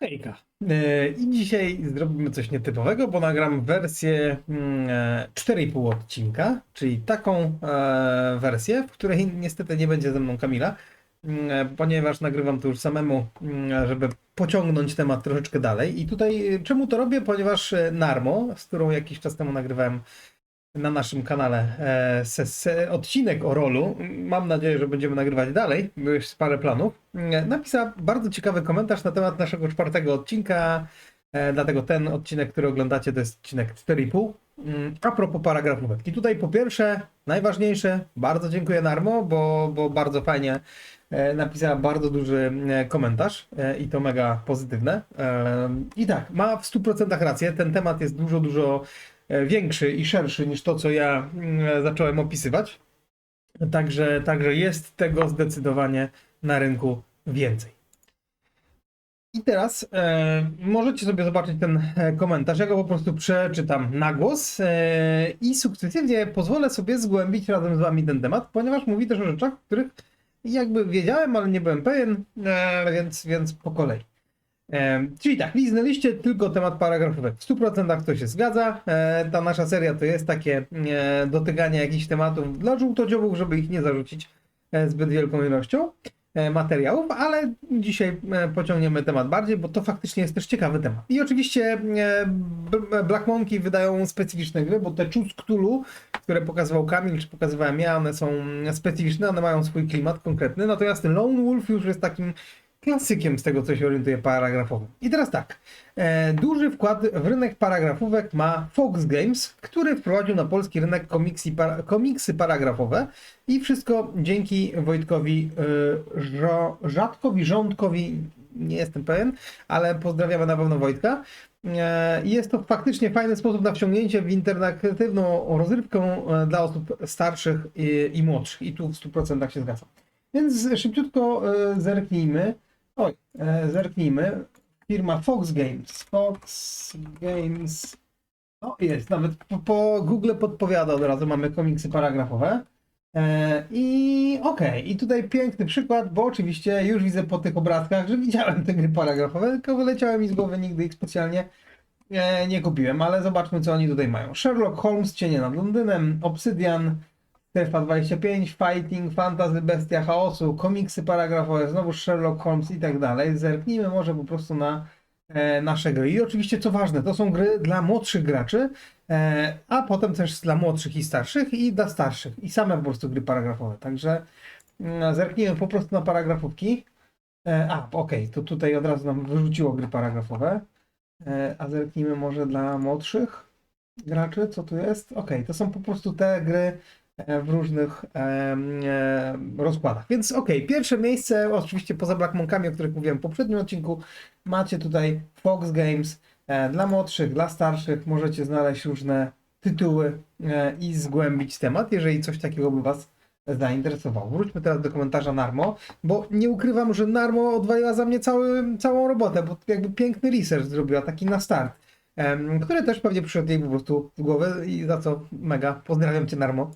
Hejka. E, I dzisiaj zrobimy coś nietypowego, bo nagram wersję mm, e, 4,5 odcinka, czyli taką e, wersję, w której niestety nie będzie ze mną Kamila, mm, ponieważ nagrywam to już samemu, mm, żeby pociągnąć temat troszeczkę dalej. I tutaj czemu to robię? Ponieważ Narmo, z którą jakiś czas temu nagrywałem na naszym kanale e, se, se, odcinek o rolu. Mam nadzieję, że będziemy nagrywać dalej, bo już parę planów. E, Napisała bardzo ciekawy komentarz na temat naszego czwartego odcinka. E, dlatego ten odcinek, który oglądacie, to jest odcinek 4,5. Mm, A propos paragrafówek. I tutaj po pierwsze, najważniejsze, bardzo dziękuję Narmo, bo, bo bardzo fajnie napisała bardzo duży komentarz i to mega pozytywne. I tak, ma w 100% rację. Ten temat jest dużo, dużo większy i szerszy niż to, co ja mm, zacząłem opisywać. Także, także jest tego zdecydowanie na rynku więcej. I teraz e, możecie sobie zobaczyć ten e, komentarz. Ja go po prostu przeczytam na głos e, i sukcesywnie pozwolę sobie zgłębić razem z Wami ten temat, ponieważ mówi też o rzeczach, których jakby wiedziałem, ale nie byłem pewien, e, więc, więc po kolei. E, czyli tak, liznęliście tylko temat paragrafówek. W 100% to się zgadza. E, ta nasza seria to jest takie e, dotykanie jakichś tematów dla żółtodziobów, żeby ich nie zarzucić zbyt wielką ilością materiałów, ale dzisiaj pociągniemy temat bardziej, bo to faktycznie jest też ciekawy temat. I oczywiście Black Monkey wydają specyficzne gry, bo te Choose Cthulhu, które pokazywał Kamil, czy pokazywałem ja, one są specyficzne, one mają swój klimat konkretny, natomiast Lone Wolf już jest takim klasykiem z tego, co się orientuje paragrafowym. I teraz tak, e, duży wkład w rynek paragrafówek ma Fox Games, który wprowadził na polski rynek komiksy, para, komiksy paragrafowe i wszystko dzięki Wojtkowi e, Żo, Rzadkowi, Rządkowi, nie jestem pewien, ale pozdrawiamy na pewno Wojtka. E, Jest to faktycznie fajny sposób na wciągnięcie w interaktywną rozrywkę e, dla osób starszych i, i młodszych. I tu w 100% się zgadzam. Więc szybciutko e, zerknijmy. Oj, e, zerknijmy. Firma Fox Games. Fox Games. O, jest, nawet po, po Google podpowiada od razu, mamy komiksy paragrafowe. E, I okej, i tutaj piękny przykład, bo oczywiście już widzę po tych obrazkach, że widziałem te gry paragrafowe, tylko wyleciały mi z głowy, nigdy ich specjalnie e, nie kupiłem, ale zobaczmy co oni tutaj mają. Sherlock Holmes, Cienie nad Londynem, Obsydian, Strefa 25, Fighting, Fantasy, Bestia Chaosu, komiksy paragrafowe, znowu Sherlock Holmes i tak dalej. Zerknijmy może po prostu na e, nasze gry. I oczywiście co ważne, to są gry dla młodszych graczy, e, a potem też dla młodszych i starszych i dla starszych. I same po prostu gry paragrafowe. Także mm, zerknijmy po prostu na paragrafówki. E, a, okej, to tutaj od razu nam wyrzuciło gry paragrafowe. E, a zerknijmy może dla młodszych graczy, co tu jest? Okej, to są po prostu te gry e, w różnych e, rozkładach. Więc okej, pierwsze miejsce, oczywiście poza Black Monkami, o których mówiłem w poprzednim odcinku, macie tutaj Fox Games. E, Dla młodszych, dla starszych możecie znaleźć różne tytuły e, i zgłębić temat, jeżeli coś takiego by Was zainteresowało. Wróćmy teraz do komentarza Narmo, bo nie ukrywam, że Narmo odwaliła za mnie cały, całą robotę, bo jakby piękny research zrobiła, taki na start, który też pewnie przyszedł jej po prostu w głowę i za co mega pozdrawiam Cię Narmo.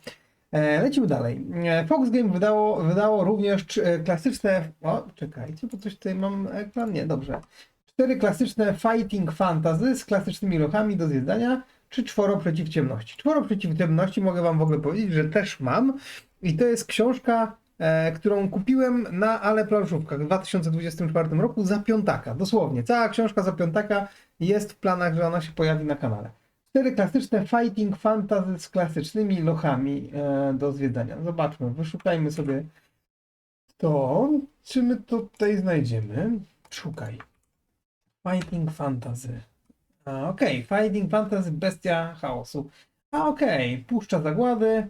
E, Lecimy dalej. E, Fox Game wydało, wydało również e, klasyczne. O, czekajcie, bo coś tutaj mam ekran. Nie, dobrze. Cztery klasyczne fighting fantasy z klasycznymi lochami do zwiedzania, czy czworo przeciw ciemności. Czworo przeciw ciemności mogę Wam w ogóle powiedzieć, że też mam. I to jest książka, e, którą kupiłem na Ale Planszówkach w 2024 roku za piątaka. Dosłownie. Cała książka za piątaka jest w planach, że ona się pojawi na kanale. Cztery klasyczne fighting fantasy z klasycznymi lochami e, do zwiedzania. Zobaczmy, wyszukajmy sobie to. Czy my to tutaj znajdziemy? Szukaj. Fighting fantasy. Okej, fighting fantasy, bestia chaosu. A okej, puszcza zagłady.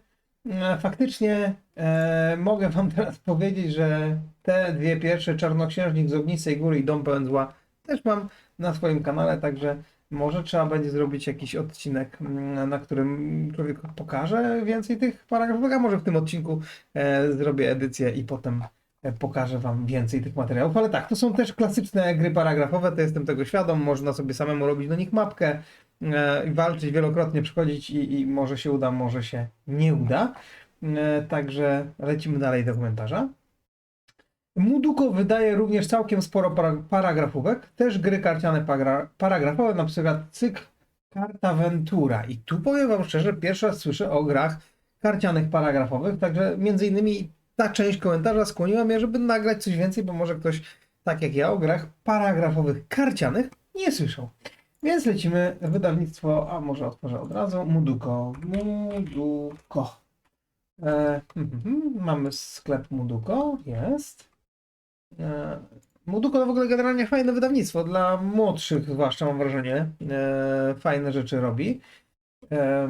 E, Faktycznie e, mogę wam teraz powiedzieć, że te dwie pierwsze, Czarnoksiężnik z Ognistej Góry i Dom Pełen Zła, też mam na swoim kanale, także może trzeba będzie zrobić jakiś odcinek, mm, na którym człowiek pokaże więcej tych paragrafów, a może w tym odcinku e, zrobię edycję i potem e, pokażę Wam więcej tych materiałów. Ale tak, to są też klasyczne gry paragrafowe, to jestem tego świadom. Można sobie samemu robić do nich mapkę e, walczyć wielokrotnie, przychodzić i, i może się uda, może się nie uda. E, Także lecimy dalej do komentarza. Muduko wydaje również całkiem sporo para- paragrafówek, też gry karciane paragrafowe, na przykład cykl Karta Ventura. I tu powiem wam szczerze, pierwszy raz słyszę o grach karcianych paragrafowych, także między innymi ta część komentarza skłoniła mnie, żeby nagrać coś więcej, bo może ktoś, tak jak ja, o grach paragrafowych karcianych nie słyszał. Więc lecimy wydawnictwo, a może otworzę od razu, Muduko. Muduko. E, mhm, mamy sklep Muduko, jest. E, Muduko to w ogóle generalnie fajne wydawnictwo, dla młodszych zwłaszcza mam wrażenie. E, fajne rzeczy robi. E,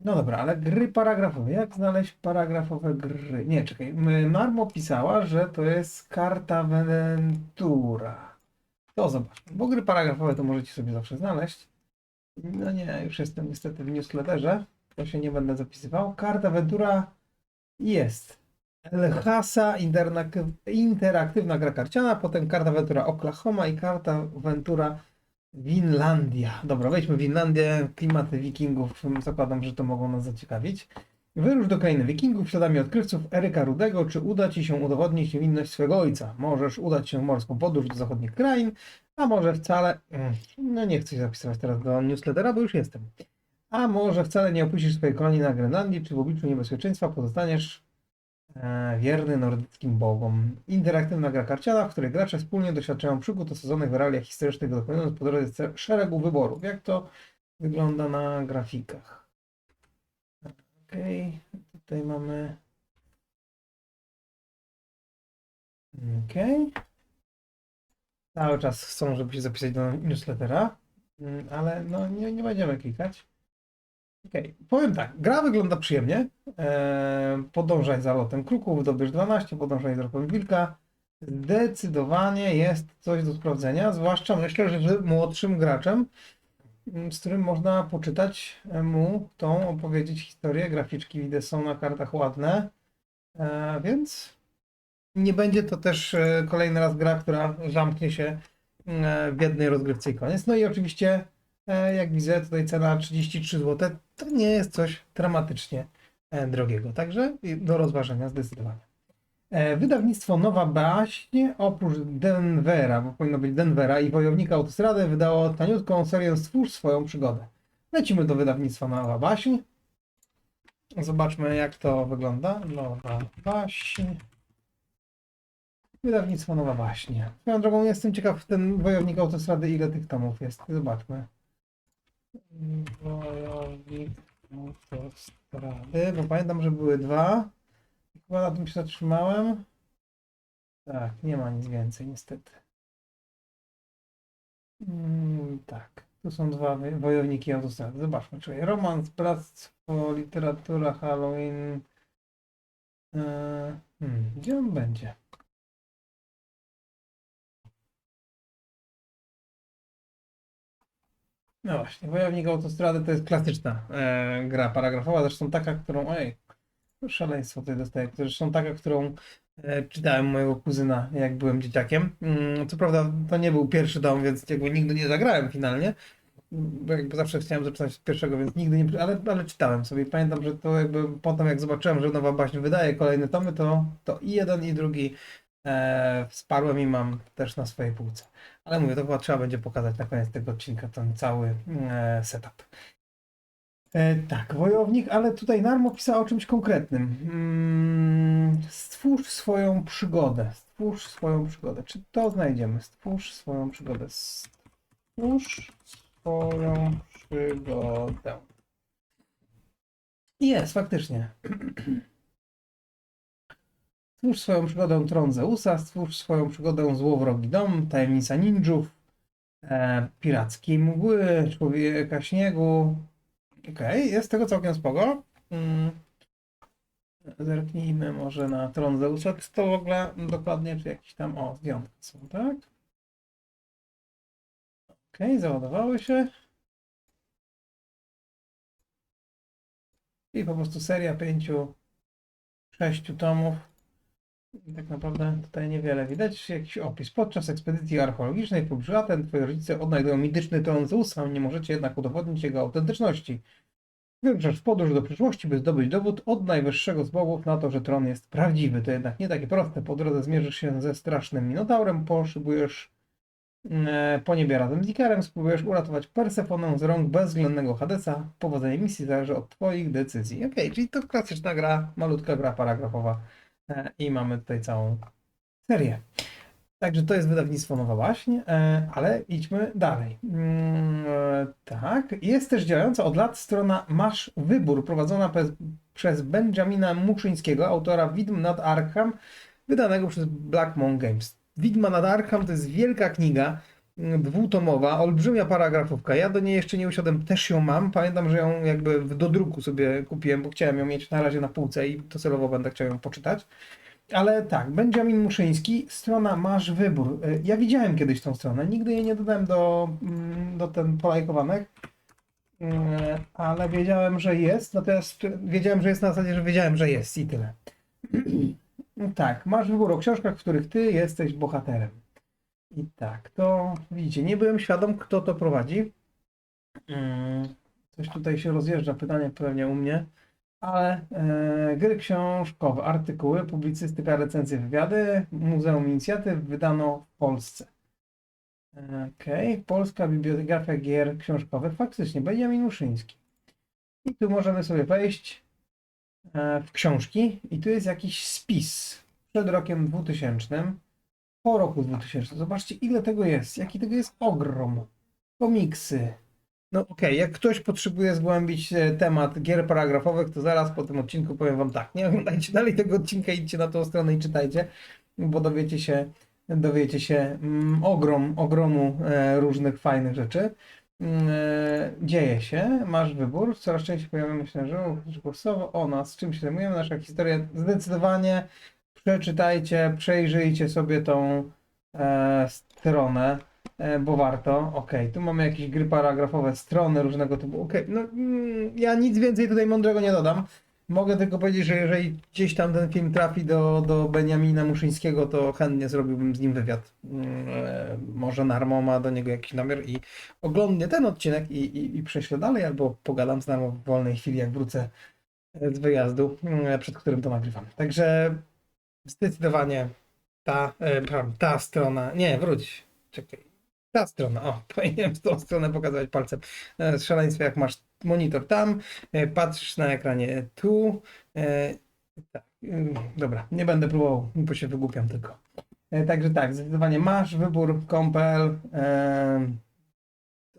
no dobra, ale gry paragrafowe. Jak znaleźć paragrafowe gry? Nie, czekaj. Marmo pisała, że to jest karta Ventura. To zobaczmy, bo gry paragrafowe to możecie sobie zawsze znaleźć. No nie, już jestem niestety w newsletterze. To się nie będę zapisywał. Karta Ventura jest. El Hasa internak- interaktywna gra karciana, potem karta Ventura Oklahoma i karta Ventura Winlandia. Dobra, wejdźmy w Winlandię, klimaty wikingów, zakładam, że to mogą nas zaciekawić. Wyrusz do krainy wikingów śladami odkrywców Eryka Rudego, czy uda Ci się udowodnić niewinność swego ojca? Możesz udać się w morską podróż do zachodnich krain, a może wcale... Mm, No nie chcę się zapisywać teraz do newslettera, bo już jestem. A może wcale nie opuścisz swojej kolonii na Grenlandii, czy w obliczu niebezpieczeństwa pozostaniesz wierny nordyckim bogom. Interaktywna gra karciana, w której gracze wspólnie doświadczają przygód osadzonych w realiach historycznych, dokonując po drodze szeregu wyborów. Jak to wygląda na grafikach? Okej, tutaj mamy. Okej. Cały czas chcą, żeby się zapisać do newslettera, mm, ale no nie, nie będziemy klikać. Okej, powiem tak, gra wygląda przyjemnie. Eee, podążaj za lotem kruków, dobierz 12, podążaj za lotem wilka. Zdecydowanie jest coś do sprawdzenia, zwłaszcza myślę, że młodszym graczem, z którym można poczytać mu tą, opowiedzieć historię. Graficzki widzę są na kartach ładne, e, więc nie będzie to też e, kolejny raz gra, która zamknie się e, w jednej rozgrywce i koniec. No i oczywiście, jak widzę, tutaj cena 33 zł to nie jest coś dramatycznie e, drogiego, także do rozważenia zdecydowanie. E, Wydawnictwo Nowa Baśń oprócz Denvera, bo powinno być Denvera i Wojownika Autostrady wydało taniutką serię Stwórz swoją przygodę. Lecimy do wydawnictwa Nowa Baśń. Zobaczmy jak to wygląda. Nowa Baśń. Wydawnictwo Nowa Baśń. Swoją drogą jestem ciekaw, ten Wojownik Autostrady ile tych tomów jest. Zobaczmy. Wojownik Autostrady, bo pamiętam, że były dwa. Chyba na tym się zatrzymałem. Tak, nie ma nic więcej niestety. Mm, tak, tu są dwa wo- wojowniki autostrady. Zobaczmy, czyli romans, bractwo, literatura, Halloween. Eee, hmm, gdzie on będzie? No właśnie, Wojownik Autostrady to jest klasyczna e, gra paragrafowa, zresztą taka, którą, ojej, szaleństwo tutaj dostaję, zresztą taka, którą e, czytałem mojego kuzyna, jak byłem dzieciakiem. Mm, co prawda to nie był pierwszy dom, więc jakby nigdy nie zagrałem finalnie, bo jakby zawsze chciałem zaczynać od pierwszego, więc nigdy nie, ale, ale czytałem sobie. Pamiętam, że to jakby potem jak zobaczyłem, że Nowa Baśń wydaje kolejne tomy, to, to i jeden i drugi e, wsparłem i mam też na swojej półce. Ale mówię, to chyba trzeba będzie pokazać na koniec tego odcinka ten cały e, setup. E, tak, wojownik, ale tutaj Narmo pisał o czymś konkretnym. Mm, stwórz swoją przygodę. Stwórz swoją przygodę. Czy to znajdziemy? Stwórz swoją przygodę. Stwórz swoją przygodę. Jest, faktycznie. Stwórz swoją przygodę Tron Zeusa, stwórz swoją przygodę Złowrogi Dom, Tajemnica Ninjów, e, Mgły, Człowieka Śniegu. Okej, jest tego całkiem spoko. Mm. Zerknijmy może na Tron Zeusa. Czy to w ogóle dokładnie, czy jakieś tam, o, są, tak? Okej, załadowały się. I po prostu seria pięciu, sześciu tomów. Tak naprawdę tutaj niewiele widać. Jakiś opis. Podczas ekspedycji archeologicznej w Aten twoi rodzice odnajdują mityczny tron Zeusa, nie możecie jednak udowodnić jego autentyczności. Wyruszasz w podróż do przyszłości, by zdobyć dowód od najwyższego z bogów na to, że tron jest prawdziwy. To jednak nie takie proste. Po drodze zmierzysz się ze strasznym Minotaurem, poszybujesz e, po niebie razem z Ikarem, spróbujesz uratować Persefonę z rąk bezwzględnego Hadesa. Powodzenie misji zależy od Twoich decyzji. Okej, czyli to klasyczna gra, malutka gra paragrafowa i mamy tutaj całą serię. Także to jest wydawnictwo Nowa Baśń, e, ale idźmy dalej. Mm, e, Tak, jest też działająca od lat strona Masz Wybór, prowadzona przez, Benjamina Muszyńskiego, autora Widm nad Arkham, wydanego przez Black Monk Games. Widma nad Arkham to jest wielka kniga, dwutomowa, olbrzymia paragrafówka. Ja do niej jeszcze nie usiadłem, też ją mam. Pamiętam, że ją jakby do druku sobie kupiłem, bo chciałem ją mieć na razie na półce i docelowo będę chciał ją poczytać. Ale tak, Benjamin Muszyński, strona Masz Wybór. Y, Ja widziałem kiedyś tą stronę, nigdy jej nie dodałem do, mm, do ten polajkowanych, ale wiedziałem, że jest, natomiast wiedziałem, że jest na zasadzie, że wiedziałem, że jest i tyle. Tak, Masz Wybór o książkach, w których ty jesteś bohaterem. I tak, to widzicie, nie byłem świadom, kto to prowadzi. Mm, Coś tutaj się rozjeżdża, pytanie pewnie u mnie. Ale e, gry książkowe, artykuły, publicystyka, recenzje, wywiady, Muzeum Inicjatyw wydano w Polsce. Okej, Polska Bibliografia Gier Książkowych, faktycznie, Benjamin Muszyński. I tu możemy sobie wejść e, w książki i tu jest jakiś spis przed rokiem 2000, po roku 2000. Zobaczcie, ile tego jest, jaki tego jest ogrom. Komiksy, no okej, jak ktoś potrzebuje zgłębić e, temat gier paragrafowych, to zaraz po tym odcinku powiem wam tak, nie oglądajcie dalej tego odcinka, idźcie na tą stronę i czytajcie, bo dowiecie się, dowiecie się mm, ogrom, ogromu e, różnych fajnych rzeczy. Mm, e, dzieje się, masz wybór, coraz częściej pojawiamy się że głosowo o nas, czym się zajmujemy, nasza historia, zdecydowanie przeczytajcie, przejrzyjcie sobie tą e, stronę. E, bo warto. Okej, tu mamy jakieś gry paragrafowe, strony różnego typu. Okej, no mm, ja nic więcej tutaj mądrego nie dodam. Mogę tylko powiedzieć, że jeżeli gdzieś tam ten film trafi do, do Beniamina Muszyńskiego, to chętnie zrobiłbym z nim wywiad. Mm, e, może Narmo ma do niego jakiś namiar i oglądnie ten odcinek i, i, i prześlę dalej, albo pogadam z Narmo w wolnej chwili, jak wrócę z wyjazdu, mm, przed którym to nagrywam. Także zdecydowanie ta, e, ta strona, nie, wróć, czekaj. Ta strona, o, powinienem tą stronę pokazywać palcem. E, Szaleństwo, jak masz monitor tam, e, patrzysz na ekranie tu. Tak, dobra, nie będę próbował, bo się wygłupiam tylko. Także tak, zdecydowanie masz wybór kompel.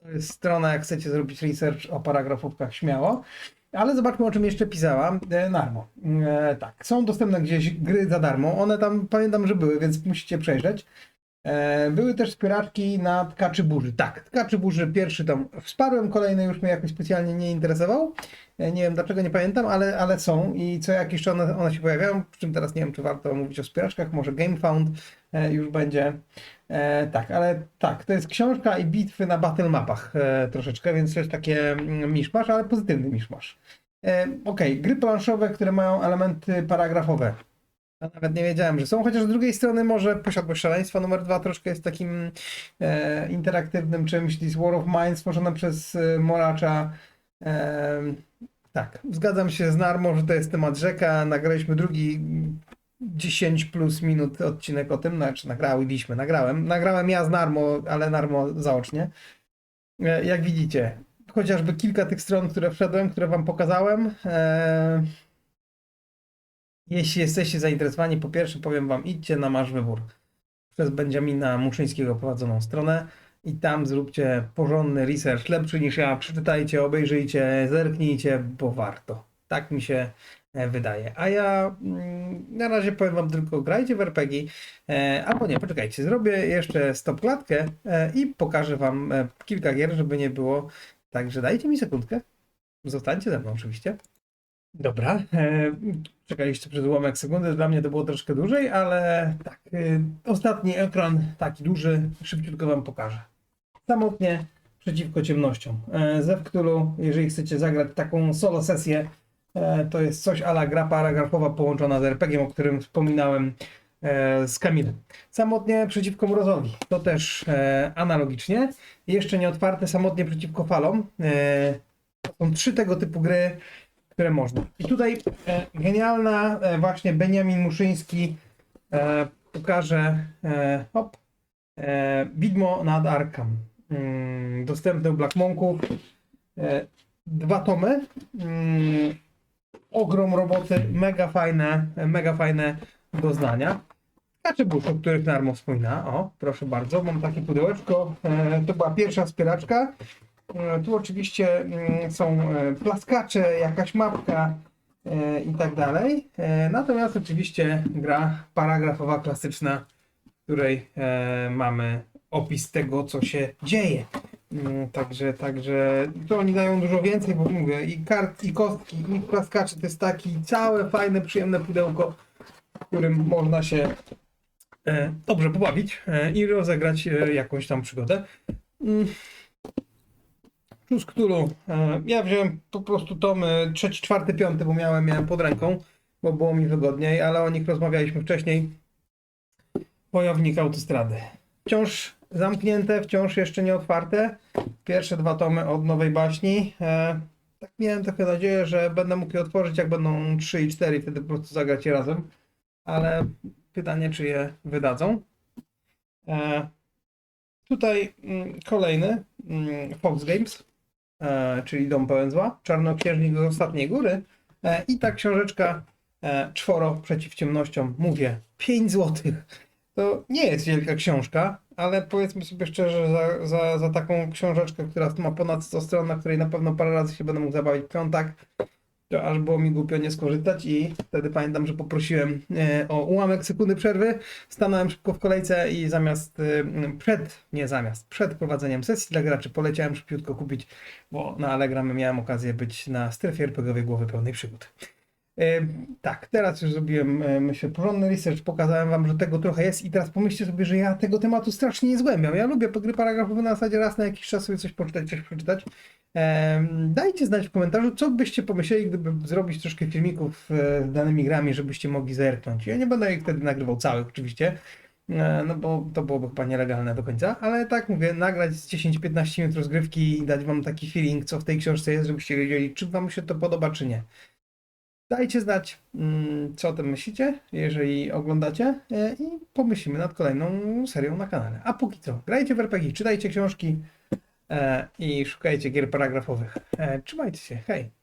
To jest strona, jak chcecie zrobić research o paragrafówkach, śmiało. Ale zobaczmy, o czym jeszcze pisała e, Narmo. E, tak, są dostępne gdzieś gry za darmo. One tam pamiętam, że były, więc musicie przejrzeć. E, Były też wspieraczki na Tkaczy Burzy. Tak, Tkaczy Burzy pierwszy tam wsparłem, kolejny już mnie jakoś specjalnie nie interesował. E, Nie wiem dlaczego, nie pamiętam, ale, ale są i co jakiś czas one, one się pojawiają, przy czym teraz nie wiem, czy warto mówić o wspieraczkach, może GameFound e, już będzie. Tak, ale tak, to jest książka i bitwy na battle mapach troszeczkę, więc to jest takie mm, miszmasz, ale pozytywny miszmasz. Okej, gry planszowe, które mają elementy paragrafowe. Ja nawet nie wiedziałem, że są, chociaż z drugiej strony może Posiadłość Szaleństwa numer dwa troszkę jest takim e, interaktywnym czymś. This War of Mine stworzone przez e, Moracza. E, tak, zgadzam się z Narmą, że to jest temat rzeka. Nagraliśmy drugi 10 plus minut odcinek o tym, znaczy nagraliśmy, nagrałem. Nagrałem ja z Narmo, ale Narmo zaocznie. E, jak widzicie, chociażby kilka tych stron, które wszedłem, które wam pokazałem. E, jeśli jesteście zainteresowani, po pierwsze powiem wam, idźcie na Masz Wybór przez Benjamina Muszyńskiego prowadzoną stronę i tam zróbcie porządny research, lepszy niż ja. Przeczytajcie, obejrzyjcie, zerknijcie, bo warto. Tak mi się e, wydaje. A ja mm, na razie powiem wam tylko grajcie w RPG, e, albo nie, poczekajcie, zrobię jeszcze stop klatkę e, i pokażę wam kilka gier, żeby nie było. Także dajcie mi sekundkę. Zostańcie ze mną oczywiście. Dobra, e, czekaliście przez ułamek sekundy, dla mnie to było troszkę dłużej, ale tak, e, ostatni ekran, taki duży, szybciutko wam pokażę. Samotnie przeciwko ciemnościom. E, Ze Wktulu, jeżeli chcecie zagrać taką solo sesję, to jest coś ala gra paragrafowa połączona z RPG-iem, o którym wspominałem z Kamilem. Samotnie przeciwko mrozowi, to też analogicznie. Jeszcze nie otwarte, samotnie przeciwko falom. To Są trzy tego typu gry, które można. I tutaj e, genialna e, właśnie Beniamin Muszyński e, pokaże e, hop, e, Widmo nad Arkham. Mm, dostępne u Black Monków. E, dwa tomy. Mm, ogrom roboty, mega fajne, mega fajne doznania. Kaczy Bush, o których Narmo wspomina. O, proszę bardzo, mam takie pudełeczko. E, to była pierwsza wspieraczka. E, tu oczywiście mm, są e, plaskacze, jakaś mapka e, i tak dalej. Natomiast oczywiście gra paragrafowa, klasyczna, w której mamy opis tego, co się dzieje. Mm, Także, także to oni dają dużo więcej, bo mówię, i kart, i kostki, i plaskacze to jest taki całe fajne, przyjemne pudełko, w którym można się dobrze pobawić i rozegrać jakąś tam przygodę. Plus Cthulhu. E, ja wziąłem po prostu tomy trzeci, czwarty, piąty, bo miałem je pod ręką, bo było mi wygodniej, ale o nich rozmawialiśmy wcześniej. Wojownik autostrady. Wciąż zamknięte, wciąż jeszcze nie otwarte. Pierwsze dwa tomy od nowej baśni. E, tak miałem trochę nadzieję, że będę mógł je otworzyć, jak będą 3 i 4, wtedy po prostu zagrać je razem. Ale pytanie, czy je wydadzą. E, tutaj mm, kolejny mm, Fox Games, e, czyli Dom Pełen Zła, Czarnoksiężnik z Ostatniej Góry e, i ta książeczka e, Czworo przeciw ciemnościom. Mówię, 5 złotych. To nie jest wielka książka, ale powiedzmy sobie szczerze, za, za, za taką książeczkę, która ma ponad 100 stron, na której na pewno parę razy się będę mógł zabawić w piątek, to aż było mi głupio nie skorzystać i wtedy pamiętam, że poprosiłem e, o ułamek sekundy przerwy, stanąłem szybko w kolejce i zamiast, e, przed, nie zamiast, przed prowadzeniem sesji dla graczy poleciałem szybciutko kupić, bo na Allegramie miałem okazję być na strefie RPGowej Głowy Pełnej Przygód. E, tak, teraz już zrobiłem, e, myślę, porządny research, pokazałem wam, że tego trochę jest i teraz pomyślcie sobie, że ja tego tematu strasznie nie zgłębiam. Ja lubię gry paragrafowe na zasadzie raz na jakiś czas sobie coś poczytać, coś przeczytać. Em, Dajcie znać w komentarzu, co byście pomyśleli, gdyby zrobić troszkę filmików e, z danymi grami, żebyście mogli zerknąć. Ja nie będę ich wtedy nagrywał całych oczywiście, e, no bo to byłoby chyba nielegalne do końca, ale tak mówię, nagrać z 10-15 minut rozgrywki i dać wam taki feeling, co w tej książce jest, żebyście wiedzieli, czy wam się to podoba, czy nie. Dajcie znać, mm, co o tym myślicie, jeżeli oglądacie e, i pomyślimy nad kolejną serią na kanale. A póki co, grajcie w RPG, czytajcie książki e, i szukajcie gier paragrafowych. E, Trzymajcie się, hej!